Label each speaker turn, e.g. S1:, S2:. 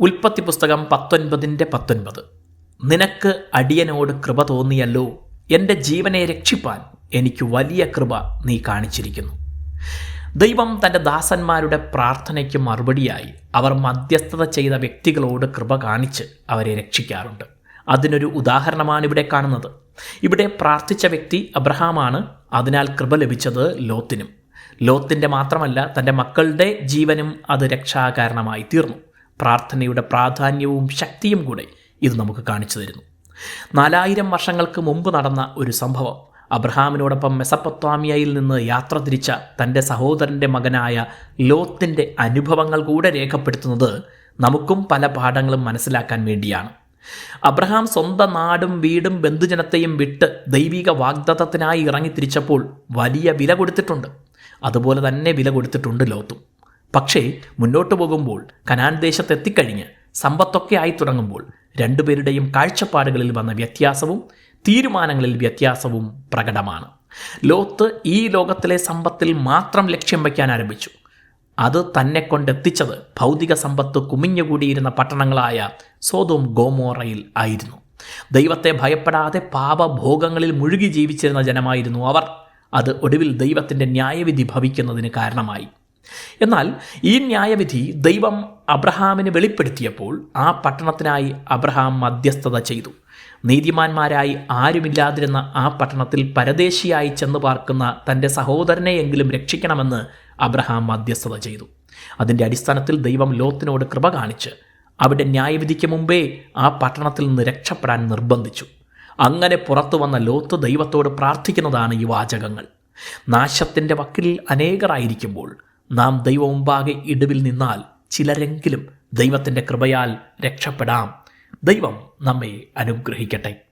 S1: ഉൽപ്പത്തി പുസ്തകം പത്തൊൻപതിന്റെ പത്തൊൻപത്. നിനക്ക് അടിയനോട് കൃപ തോന്നിയല്ലോ. എന്റെ ജീവനെ രക്ഷിപ്പാൻ എനിക്ക് വലിയ കൃപ നീ കാണിച്ചിരിക്കുന്നു. ദൈവം തന്റെ ദാസന്മാരുടെ പ്രാർത്ഥനയ്ക്ക് മറുപടിയായി അവർ മധ്യസ്ഥത ചെയ്ത വ്യക്തികളോട് കൃപ കാണിച്ച് അവരെ രക്ഷിക്കാറുണ്ട്. അതിനൊരു ഉദാഹരണമാണ് ഇവിടെ കാണുന്നത്. ഇവിടെ പ്രാർത്ഥിച്ച വ്യക്തി അബ്രഹാമാണ് അതിനാൽ കൃപ ലഭിച്ചത് ലോത്തിനും. ലോത്തിന്റെ മാത്രമല്ല തന്റെ മക്കളുടെ ജീവനും അത് രക്ഷാകാരണമായി തീർന്നു. പ്രാർത്ഥനയുടെ പ്രാധാന്യവും ശക്തിയും കൂടെ ഇത് നമുക്ക് കാണിച്ചു തരുന്നു. നാലായിരം വർഷങ്ങൾക്ക് മുമ്പ് നടന്ന ഒരു സംഭവം. അബ്രഹാമിനോടൊപ്പം മെസപ്പൊത്താമിയയിൽ നിന്ന് യാത്ര തിരിച്ച തന്റെ സഹോദരന്റെ മകനായ ലോത്തിന്റെ അനുഭവങ്ങൾ കൂടെ രേഖപ്പെടുത്തുന്നത് നമുക്കും പല പാഠങ്ങളും മനസ്സിലാക്കാൻ വേണ്ടിയാണ്. അബ്രഹാം സ്വന്തം നാടും വീടും ബന്ധുജനത്തെയും വിട്ട് ദൈവിക വാഗ്ദത്തത്തിനായി ഇറങ്ങി തിരിച്ചപ്പോൾ വലിയ വില കൊടുത്തിട്ടുണ്ട്. അതുപോലെ തന്നെ വില കൊടുത്തിട്ടുണ്ട് ലോത്തും. പക്ഷേ മുന്നോട്ടു പോകുമ്പോൾ കനാൻ ദേശത്ത് എത്തിക്കഴിഞ്ഞ് സമ്പത്തൊക്കെ ആയി തുടങ്ങുമ്പോൾ രണ്ടുപേരുടെയും കാഴ്ചപ്പാടുകളിൽ വന്ന വ്യത്യാസവും തീരുമാനങ്ങളിൽ വ്യത്യാസവും പ്രകടമാണ്. ലോത്ത് ഈ ലോകത്തിലെ സമ്പത്തിൽ മാത്രം ലക്ഷ്യം വയ്ക്കാൻ ആരംഭിച്ചു. അത് തന്നെ കൊണ്ടെത്തിച്ചത് ഭൗതിക സമ്പത്ത് കുമിഞ്ഞുകൂടിയിരുന്ന പട്ടണങ്ങളായ സോതോം ഗോമോറയിൽ ആയിരുന്നു. ദൈവത്തെ ഭയപ്പെടാതെ പാപഭോഗങ്ങളിൽ മുഴുകി ജീവിച്ചിരുന്ന ജനമായിരുന്നു അവർ. അത് ഒടുവിൽ ദൈവത്തിന്റെ ന്യായവിധി ഭവിക്കുന്നതിന് കാരണമായി. എന്നാൽ ഈ ന്യായവിധി ദൈവം അബ്രഹാമിന് വെളിപ്പെടുത്തിയപ്പോൾ ആ പട്ടണത്തിനായി അബ്രഹാം മധ്യസ്ഥത ചെയ്തു. നീതിമാന്മാരായി ആരുമില്ലാതിരുന്ന ആ പട്ടണത്തിൽ പരദേശിയായി ചെന്ന് പാർക്കുന്ന തന്റെ സഹോദരനെയെങ്കിലും രക്ഷിക്കണമെന്ന് അബ്രഹാം മധ്യസ്ഥത ചെയ്തു. അതിന്റെ അടിസ്ഥാനത്തിൽ ദൈവം ലോത്തിനോട് കൃപ കാണിച്ച് അവിടെ ന്യായവിധിക്ക് മുമ്പേ ആ പട്ടണത്തിൽ നിന്ന് രക്ഷപ്പെടാൻ നിർബന്ധിച്ചു. അങ്ങനെ പുറത്തു വന്ന ലോത്ത് ദൈവത്തോട് പ്രാർത്ഥിക്കുന്നതാണ് ഈ വാചകങ്ങൾ. നാശത്തിന്റെ വക്കിൽ അനേകരായിരിക്കുമ്പോൾ നാം ദൈവമുമ്പാകെ ഇടിവിൽ നിന്നാൽ ചിലരെങ്കിലും ദൈവത്തിന്റെ കൃപയാൽ രക്ഷപ്പെടാം. ദൈവം നമ്മെ അനുഗ്രഹിക്കട്ടെ.